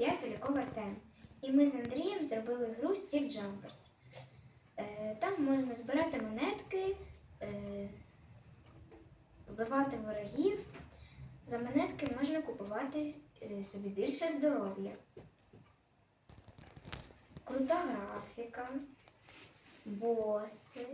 Я Філяков Артем. І ми з Андрієм зробили гру Jumpers. Е, Там можна збирати монетки, е, вбивати ворогів. За монетки можна купувати е, собі більше здоров'я. Крута графіка, боси.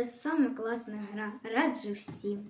це саме класна гра. Раджу всім.